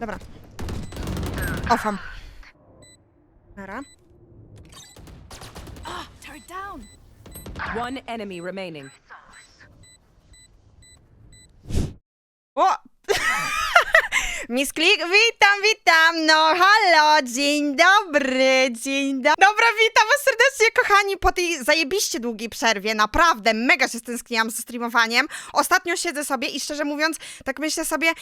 Dobra. Ofam. Nara. Turret down. One enemy remaining. O! Miss Klik, witam, witam, no halo, dzień dobry, dzień dobry. Dobra, witam was serdecznie, kochani, po tej zajebiście długiej przerwie, naprawdę, mega się stęskniłam ze streamowaniem. Ostatnio siedzę sobie i szczerze mówiąc, tak myślę sobie,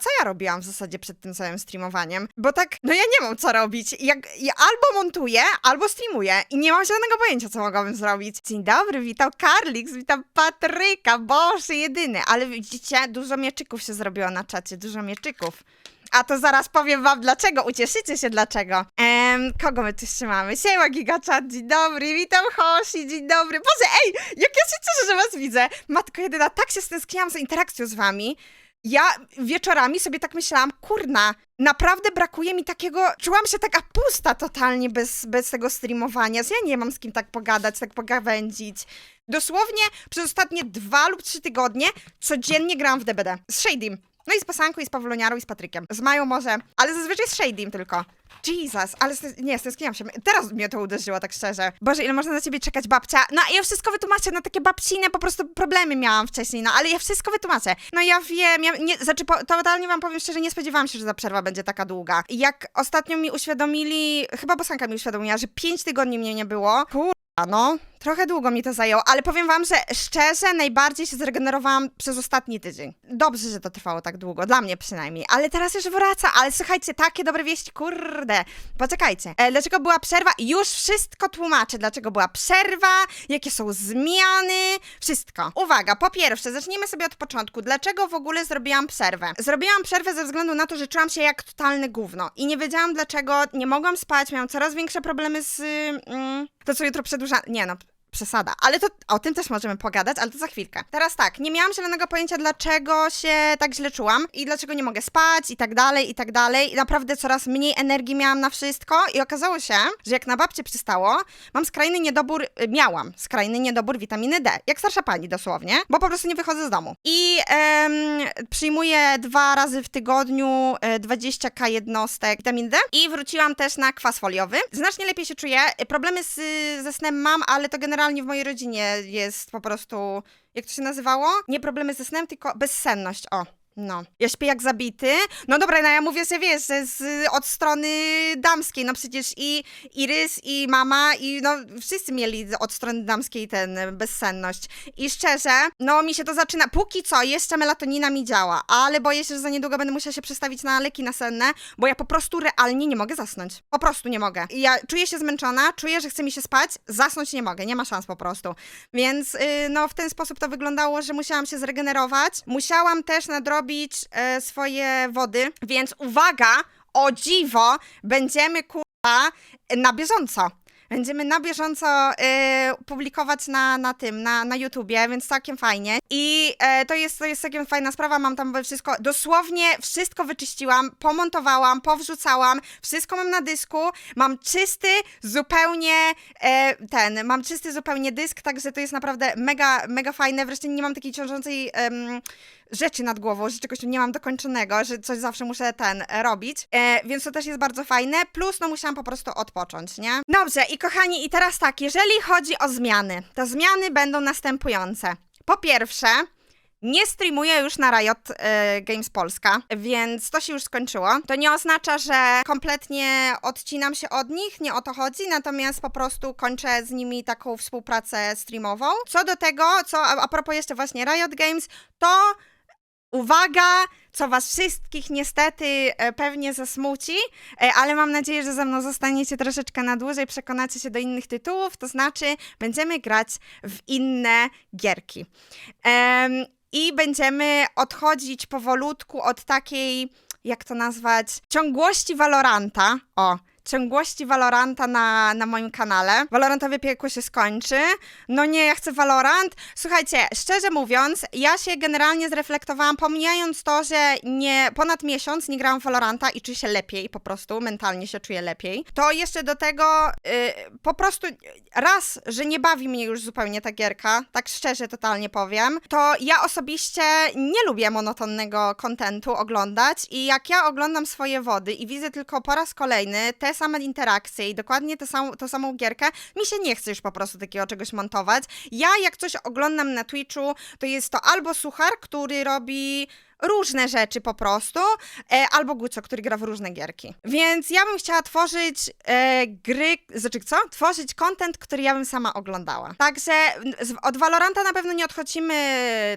co ja robiłam w zasadzie przed tym całym streamowaniem? Bo tak, no ja nie mam co robić. Jak, ja albo montuję, albo streamuję i nie mam żadnego pojęcia, co mogłabym zrobić. Dzień dobry, witam Karlix, witam Patryka, Boże, jedyny. Ale widzicie, dużo mieczyków się zrobiło na czacie, dużo mieczyków. A to zaraz powiem wam dlaczego, ucieszycie się dlaczego. Em, kogo my tu jeszcze mamy? Siema Gigachat, dzień dobry, witam Hoshi, dzień dobry. Boże, ej, jak ja się cieszę, że was widzę. Matko jedyna, tak się stęskniłam za interakcją z wami. Ja wieczorami sobie tak myślałam, kurna, naprawdę brakuje mi takiego, czułam się taka pusta totalnie bez, bez tego streamowania, ja nie mam z kim tak pogadać, tak pogawędzić. Dosłownie przez ostatnie dwa lub trzy tygodnie codziennie grałam w DBD z Shadym. No i z Pasanką, i z Pawloniarą, i z Patrykiem. Z Mają może, ale zazwyczaj z Shadym tylko. Jesus, ale nie, stęskniłam się. Teraz mnie to uderzyło, tak szczerze. Boże, ile można na ciebie czekać, babcia? No, ja wszystko wytłumaczę, no takie babcine po prostu problemy miałam wcześniej, no, ale ja wszystko wytłumaczę. No, ja wiem, ja nie, znaczy, po, totalnie wam powiem szczerze, nie spodziewałam się, że ta przerwa będzie taka długa. Jak ostatnio mi uświadomili, chyba Bosanka mi uświadomiła, że pięć tygodni mnie nie było. Kur... no, trochę długo mi to zajęło, ale powiem wam, że szczerze najbardziej się zregenerowałam przez ostatni tydzień. Dobrze, że to trwało tak długo, dla mnie przynajmniej, ale teraz już wraca, ale słuchajcie, takie dobre wieści, kurde. Poczekajcie, e, dlaczego była przerwa? Już wszystko tłumaczę, dlaczego była przerwa, jakie są zmiany, wszystko. Uwaga, po pierwsze, zacznijmy sobie od początku. Dlaczego w ogóle zrobiłam przerwę? Zrobiłam przerwę ze względu na to, że czułam się jak totalne gówno i nie wiedziałam dlaczego, nie mogłam spać, miałam coraz większe problemy z... Mm, to co jutro przedłuża... Nie no, przesada. Ale to o tym też możemy pogadać, ale to za chwilkę. Teraz tak, nie miałam zielonego pojęcia, dlaczego się tak źle czułam i dlaczego nie mogę spać i tak dalej, i tak dalej. I naprawdę coraz mniej energii miałam na wszystko i okazało się, że jak na babcie przystało, mam skrajny niedobór, y, miałam skrajny niedobór witaminy D. Jak starsza pani dosłownie, bo po prostu nie wychodzę z domu. I em, przyjmuję dwa razy w tygodniu e, 20k jednostek witaminy D i wróciłam też na kwas foliowy. Znacznie lepiej się czuję. Problemy z, ze snem mam, ale to generalnie w mojej rodzinie jest po prostu, jak to się nazywało? Nie problemy ze snem, tylko bezsenność. O. No. Ja śpię jak zabity. No dobra, no ja mówię sobie, wiesz, z, od strony damskiej, no przecież i Irys, i mama, i no wszyscy mieli od strony damskiej ten bezsenność. I szczerze, no mi się to zaczyna, póki co jeszcze melatonina mi działa, ale boję się, że za niedługo będę musiała się przestawić na leki nasenne, bo ja po prostu realnie nie mogę zasnąć. Po prostu nie mogę. Ja czuję się zmęczona, czuję, że chce mi się spać, zasnąć nie mogę, nie ma szans po prostu. Więc yy, no w ten sposób to wyglądało, że musiałam się zregenerować. Musiałam też nadrobić e, swoje wody, więc uwaga, o dziwo, będziemy kurwa na bieżąco. Będziemy na bieżąco e, publikować na, na tym, na, na YouTubie, więc całkiem fajnie. I e, to, jest, to jest całkiem fajna sprawa, mam tam wszystko, dosłownie wszystko wyczyściłam, pomontowałam, powrzucałam, wszystko mam na dysku, mam czysty zupełnie e, ten, mam czysty zupełnie dysk, także to jest naprawdę mega, mega fajne, wreszcie nie mam takiej ciążącej em, rzeczy nad głową, że czegoś nie mam dokończonego, że coś zawsze muszę ten e, robić, e, więc to też jest bardzo fajne, plus no musiałam po prostu odpocząć, nie? Dobrze i kochani, i teraz tak, jeżeli chodzi o zmiany, to zmiany będą następujące. Po pierwsze, nie streamuję już na Riot e, Games Polska, więc to się już skończyło. To nie oznacza, że kompletnie odcinam się od nich, nie o to chodzi, natomiast po prostu kończę z nimi taką współpracę streamową. Co do tego, co a, a propos jeszcze właśnie Riot Games, to Uwaga, co was wszystkich niestety e, pewnie zasmuci, e, ale mam nadzieję, że ze mną zostaniecie troszeczkę na dłużej, przekonacie się do innych tytułów, to znaczy będziemy grać w inne gierki. I będziemy odchodzić powolutku od takiej, jak to nazwać, ciągłości Valoranta. O, ciągłości Valoranta na, na moim kanale. Valorantowe piekło się skończy. No nie, ja chcę Valorant. Słuchajcie, szczerze mówiąc, ja się generalnie zreflektowałam, pomijając to, że nie ponad miesiąc nie grałam Valoranta i czuję się lepiej po prostu, mentalnie się czuję lepiej. To jeszcze do tego y, po prostu raz, że nie bawi mnie już zupełnie ta gierka, tak szczerze totalnie powiem, to ja osobiście nie lubię monotonnego kontentu oglądać i jak ja oglądam swoje wody i widzę tylko po raz kolejny te same interakcje i dokładnie tę samą, tą samą gierkę, mi się nie chce już po prostu takiego czegoś montować. Ja jak coś oglądam na Twitchu, to jest to albo suchar, który robi różne rzeczy po prostu, e, albo Guco, który gra w różne gierki. Więc ja bym chciała tworzyć e, gry, znaczy co? Tworzyć content, który ja bym sama oglądała. Także z- od Valoranta na pewno nie odchodzimy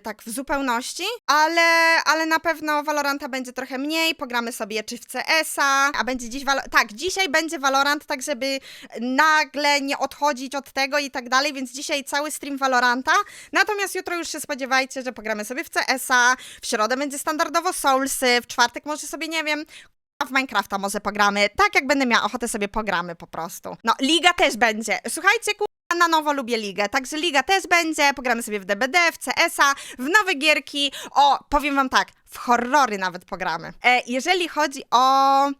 tak w zupełności, ale, ale na pewno Valoranta będzie trochę mniej, pogramy sobie czy w CS-a, a będzie dziś Valo- tak, dzisiaj będzie Valorant, tak żeby nagle nie odchodzić od tego i tak dalej, więc dzisiaj cały stream Valoranta, natomiast jutro już się spodziewajcie, że pogramy sobie w CS-a, w środę będzie standardowo Soulsy, w czwartek może sobie, nie wiem, w Minecrafta może pogramy. Tak jak będę miała ochotę sobie pogramy po prostu. No, Liga też będzie. Słuchajcie, ku... Na nowo lubię ligę, także liga też będzie, pogramy sobie w DBD, w CS-a, w nowe gierki, o, powiem wam tak, w horrory nawet pogramy. E, jeżeli chodzi o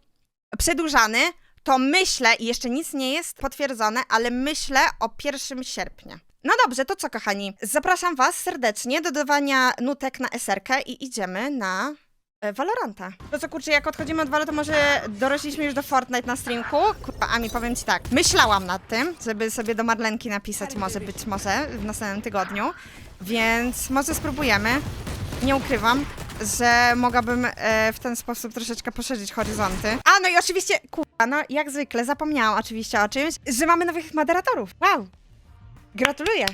przedłużany, to myślę, i jeszcze nic nie jest potwierdzone, ale myślę o 1 sierpnia. No dobrze, to co kochani, zapraszam was serdecznie do dodawania nutek na SR-kę i idziemy na e, Valoranta. To co kurczę, jak odchodzimy od Valo, to może dorośliśmy już do Fortnite na streamku? Kurwa, Ami, powiem ci tak, myślałam nad tym, żeby sobie do Marlenki napisać może być może w następnym tygodniu, więc może spróbujemy. Nie ukrywam, że mogłabym e, w ten sposób troszeczkę poszerzyć horyzonty. A, no i oczywiście, kurwa, no jak zwykle zapomniałam oczywiście o czymś, że mamy nowych moderatorów. Wow! Gratuluję!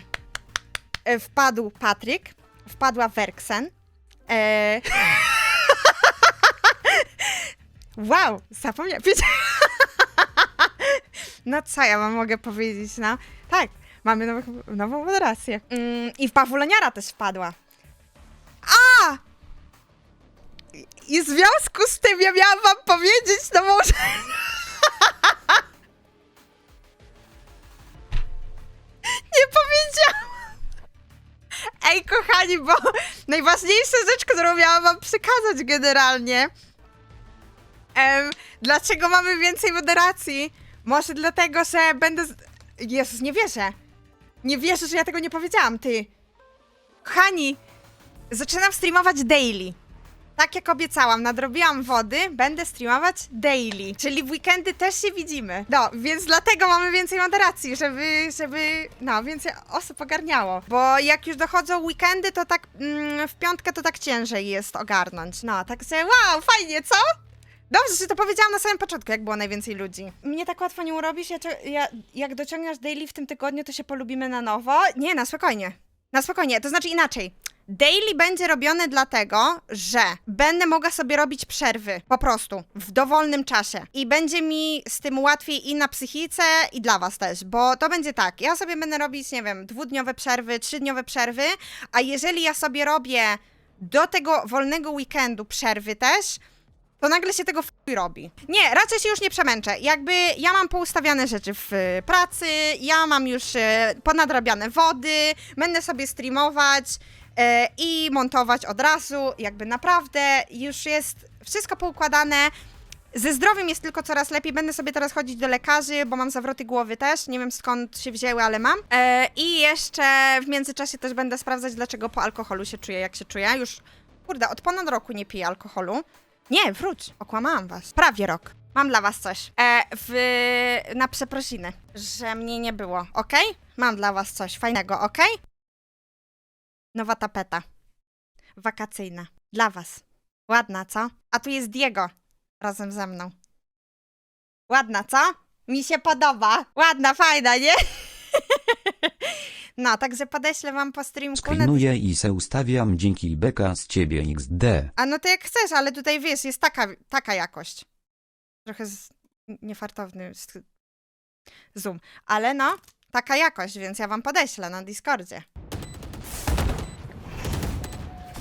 E, wpadł Patryk, wpadła Werksen. E... wow, zapomniałam. No co ja wam mogę powiedzieć, no? Tak, mamy nowych, nową moderację. Mm, I w Pawuloniara też wpadła. A! I w związku z tym ja miałam wam powiedzieć, no może... Kochani, bo najważniejsza rzecz, którą miałam wam przekazać generalnie. Em, dlaczego mamy więcej moderacji? Może dlatego, że będę. Z... Jezus, nie wierzę. Nie wierzę, że ja tego nie powiedziałam, ty. Kochani, zaczynam streamować daily. Tak jak obiecałam, nadrobiłam wody, będę streamować daily. Czyli w weekendy też się widzimy. No, więc dlatego mamy więcej moderacji, żeby, żeby, no, więcej osób ogarniało. Bo jak już dochodzą weekendy, to tak mm, w piątkę to tak ciężej jest ogarnąć. No, także wow, fajnie, co? Dobrze, że to powiedziałam na samym początku, jak było najwięcej ludzi. Mnie tak łatwo nie urobisz, ja, ja, jak dociągniesz daily w tym tygodniu, to się polubimy na nowo. Nie, na spokojnie. Na spokojnie, to znaczy inaczej. Daily będzie robione dlatego, że będę mogła sobie robić przerwy, po prostu, w dowolnym czasie. I będzie mi z tym łatwiej i na psychice, i dla was też, bo to będzie tak, ja sobie będę robić, nie wiem, dwudniowe przerwy, trzydniowe przerwy, a jeżeli ja sobie robię do tego wolnego weekendu przerwy też, to nagle się tego f- robi. Nie, raczej się już nie przemęczę. Jakby ja mam poustawiane rzeczy w y, pracy, ja mam już y, ponadrabiane wody, będę sobie streamować i montować od razu. Jakby naprawdę już jest wszystko poukładane. Ze zdrowiem jest tylko coraz lepiej. Będę sobie teraz chodzić do lekarzy, bo mam zawroty głowy też. Nie wiem skąd się wzięły, ale mam. E, I jeszcze w międzyczasie też będę sprawdzać, dlaczego po alkoholu się czuję, jak się czuję. Już, kurde, od ponad roku nie piję alkoholu. Nie, wróć, okłamałam was. Prawie rok. Mam dla was coś. E, w, na przeprosiny, że mnie nie było, ok? Mam dla was coś fajnego, ok? Nowa tapeta. Wakacyjna. Dla was. Ładna, co? A tu jest Diego razem ze mną. Ładna, co? Mi się podoba. Ładna, fajna, nie? No, także podeślę wam po streamku. na- Screenuję i se ustawiam dzięki beka z ciebie XD. A no to jak chcesz, ale tutaj wiesz, jest taka, taka jakość. Trochę z, niefartowny z, zoom. Ale no, taka jakość, więc ja wam podeślę na Discordzie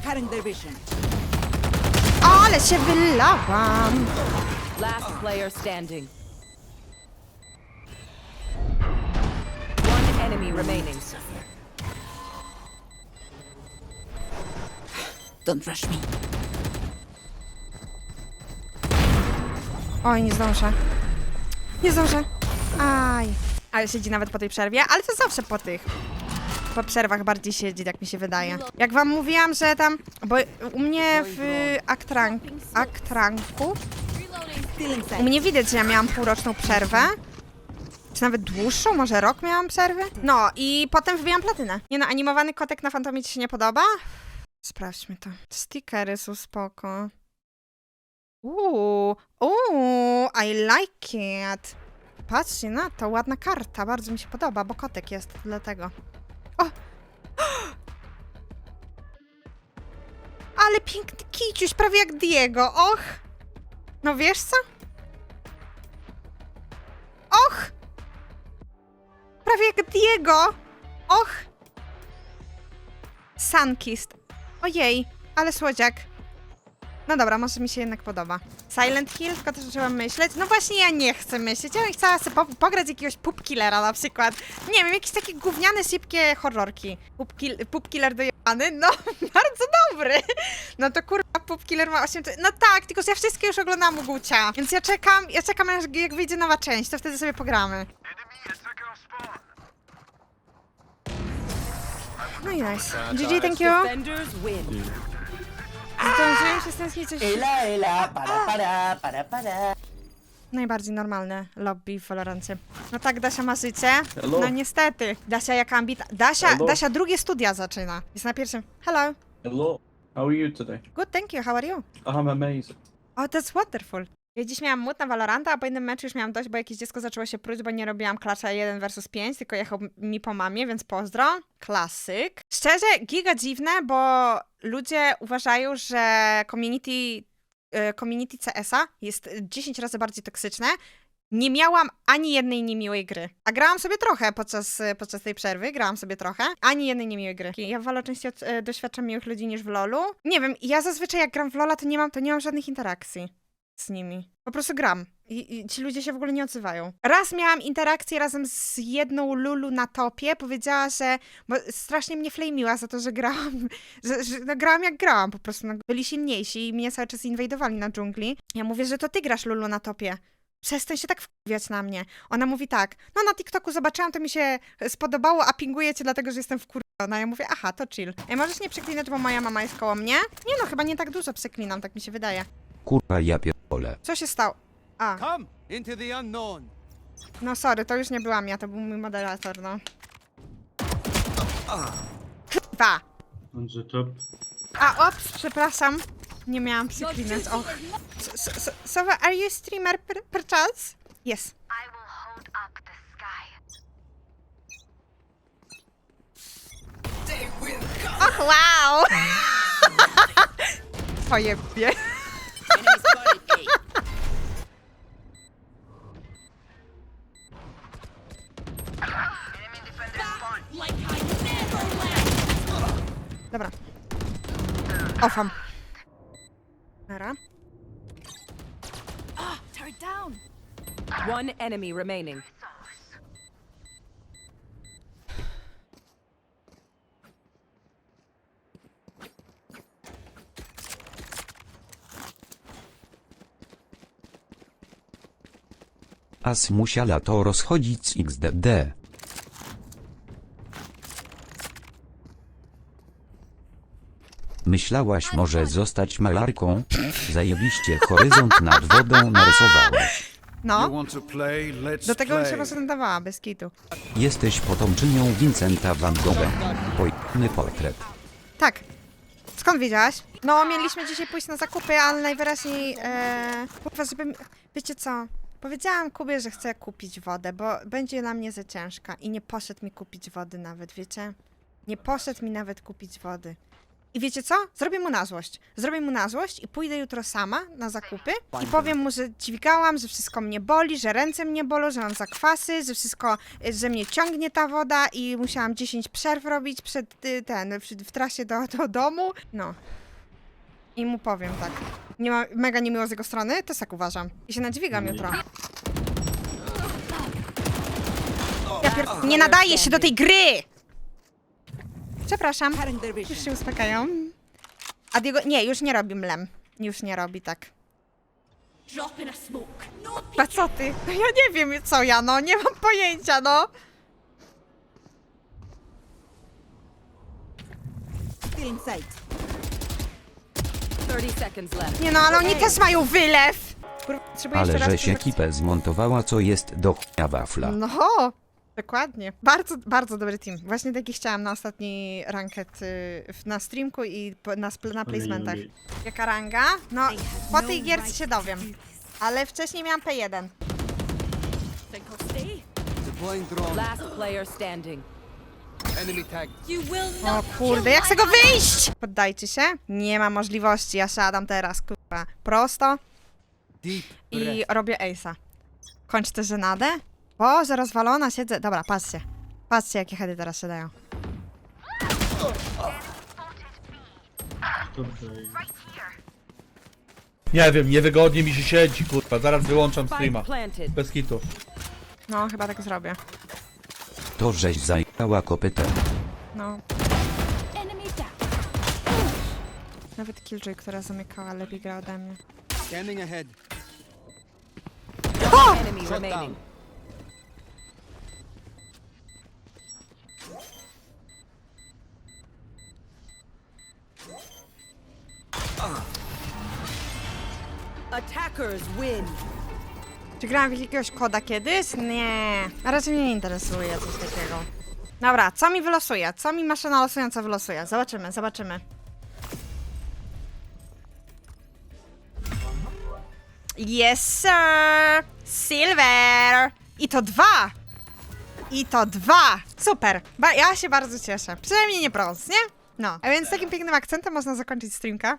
cutting their vision. Ale się wylałam! Last player standing. One enemy remaining. Don't rush me. Oj, nie zdążę. Nie zdążę. Aj. Ale siedzi nawet po tej przerwie, ale to zawsze po tych po przerwach bardziej siedzi, tak mi się wydaje. Jak wam mówiłam, że tam. Bo u mnie w aktrank, aktranku. U mnie widać, że ja miałam półroczną przerwę. Czy nawet dłuższą, może rok miałam przerwy? No i potem wybijam platynę. Nie no, animowany kotek na Fantomie ci się nie podoba? Sprawdźmy to. Stickery są spoko. Uuu, uuu, I like it. Patrzcie na to, ładna karta, bardzo mi się podoba, bo kotek jest, dlatego. Ale piękny kiciuś, prawie jak Diego, och! No wiesz co? Och! Prawie jak Diego! Och! Sunkist. Ojej, ale słodziak. No dobra, może mi się jednak podoba. Silent Hill, tylko też zaczęłam myśleć. No właśnie ja nie chcę myśleć. Ja bym chciała sobie po pograć jakiegoś Poop Killera na przykład. Nie wiem, jakieś takie gówniane, szybkie horrorki. Poop, kill, poop Killer dojebany? No, bardzo dobry. No to kurwa, Poop Killer ma 8... No tak, tylko że ja wszystkie już oglądam u Gucia. Więc ja czekam, ja czekam aż jak wyjdzie nowa część, to wtedy sobie pogramy. No i nice. GG, thank you. Zdążyłem się stęsknić coś... Ela, ela, para, para, para, para. Najbardziej normalne lobby w Valorancie. No tak, Dasia ma życie. Hello. No niestety. Dasia jak ambita... Dasia, Hello. Dasia drugie studia zaczyna. Jest na pierwszym. Hello. Hello, how are you today? Good, thank you. How are you? I'm amazing. Oh, that's wonderful. Ja dziś miałam mód na Valoranta, a po jednym meczu już miałam dość, bo jakieś dziecko zaczęło się pruć, bo nie robiłam klacza 1 versus 5, tylko jechał mi po mamie, więc pozdro. Klasyk. Szczerze, giga dziwne, bo ludzie uważają, że community, e, community CS-a jest 10 razy bardziej toksyczne. Nie miałam ani jednej niemiłej gry. A grałam sobie trochę podczas, podczas tej przerwy, grałam sobie trochę. Ani jednej niemiłej gry. Ja w Valo częściej od- e, doświadczam miłych ludzi niż w LoLu. Nie wiem, ja zazwyczaj jak gram w LoLa, to nie mam, to nie mam żadnych interakcji z nimi. Po prostu gram. I, I ci ludzie się w ogóle nie odzywają. Raz miałam interakcję razem z jedną Lulu na topie. Powiedziała, że. Bo strasznie mnie flamiła za to, że grałam. Że, że no, grałam jak grałam. Po prostu no, byli silniejsi i mnie cały czas inwajdowali na dżungli. Ja mówię, że to ty grasz Lulu na topie. Przestań się tak wkurwiać na mnie. Ona mówi tak, no na TikToku zobaczyłam, to mi się spodobało, a pinguję cię dlatego, że jestem wkurwiona. Ja mówię, aha, to chill. Ej, możesz nie przeklinać, bo moja mama jest koło mnie? Nie no, chyba nie tak dużo przeklinam, tak mi się wydaje. Kurwa ja pierdolę. Co się stało? A, Come into the unknown. no sorry, to już nie byłam ja, to był mój moderator, no. Kurwa! On the top. A, ops, przepraszam. Nie miałam przeklinać, och. So, so, so, so, are you streamer per, per chance? Yes. I will hold up the sky. Och, wow! Pojebie. Dobra. Ofam. Nara. One enemy remaining. As musiała to rozchodzić z XDD. Myślałaś może zostać malarką? Zajebiście horyzont nad wodą narysowałaś. No. Do tego bym się nadawała, bez kitu. Jesteś potomczynią Vincenta van Gogha. Pojemny portret. Tak. Skąd wiedziałaś? No, mieliśmy dzisiaj pójść na zakupy, ale najwyraźniej, e, kurwa, żeby, wiecie co, powiedziałam Kubie, że chcę kupić wodę, bo będzie dla mnie za ciężka i nie poszedł mi kupić wody nawet, wiecie? Nie poszedł mi nawet kupić wody. I wiecie co? Zrobię mu na złość. Zrobię mu na złość i pójdę jutro sama na zakupy i powiem mu, że dźwigałam, że wszystko mnie boli, że ręce mnie bolą, że mam zakwasy, że wszystko, że mnie ciągnie ta woda i musiałam 10 przerw robić przed y, ten, w, w trasie do, do domu. No. I mu powiem tak. Nie ma, mega niemiło z jego strony, też tak uważam. I się nadźwigam jutro. Ja pier... Nie nadaje się do tej gry! Przepraszam. Już się uspokają. A Diego... Nie, już nie robi mlem. Już nie robi tak. A co ty? No Ja nie wiem co ja, no. Nie mam pojęcia, no. Stealing sight. 30 seconds left. Nie no, ale oni też mają wylew. Kurwa, potrzebuję jeszcze Ale raz żeś ekipę zmontowała, co jest do chuja wafla. No, dokładnie. Bardzo, bardzo dobry team. Właśnie taki chciałam na ostatni ranket y, w- na streamku i na, spl- na placementach. Jaka ranga? No, po tej gierce się dowiem. Ale wcześniej miałam P1. Deploying drone. Last player standing. Enemy tagged. O kurde, jak z tego wyjść? Poddajcie się? Nie ma możliwości, ja siadam teraz, kurwa. Prosto Deep i robię ace'a. Kończ tę żenadę? Boże, rozwalona siedzę. Dobra, patrzcie. Patrzcie, jakie heady teraz się dają. Dobrze. Nie wiem, niewygodnie mi się siedzi, kurwa. Zaraz wyłączam streama. planted. Bez kitu. No, chyba tak zrobię. To żeś zajęła kopytem. No. Nawet Killjoy, która zamykała, lepiej gra ode mnie. Scanning ahead. Enemy remaining. Attackers win. Czy grałam w jakiegoś koda kiedyś? Nie. A raczej mnie nie interesuje coś takiego. Dobra, co mi wylosuje? Co mi maszyna losująca wylosuje? Zobaczymy, zobaczymy. Yes, sir! Silver! I to dwa! I to dwa! Super! Ba ja się bardzo cieszę. Przynajmniej nie brąz, nie? No. A więc takim pięknym akcentem można zakończyć streamka.